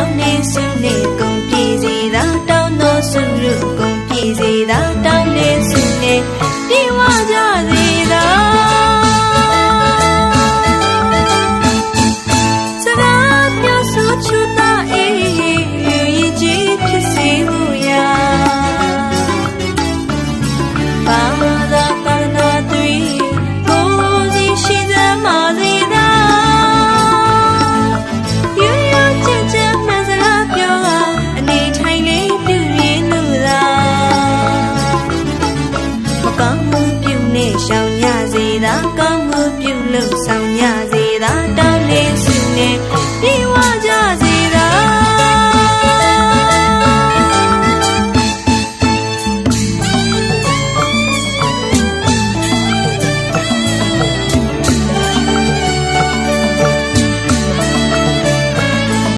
တောင်းနေစုနေကုန်ပြည်စီသာတောင်းသောစုလူကုန်ပြည်စီသာတောင်းနေစု နဲ့ရှောင်ကြစေသာကောင်းမှုပြုလုပ်ဆောင်ကြစေသာတောင်းလေးစု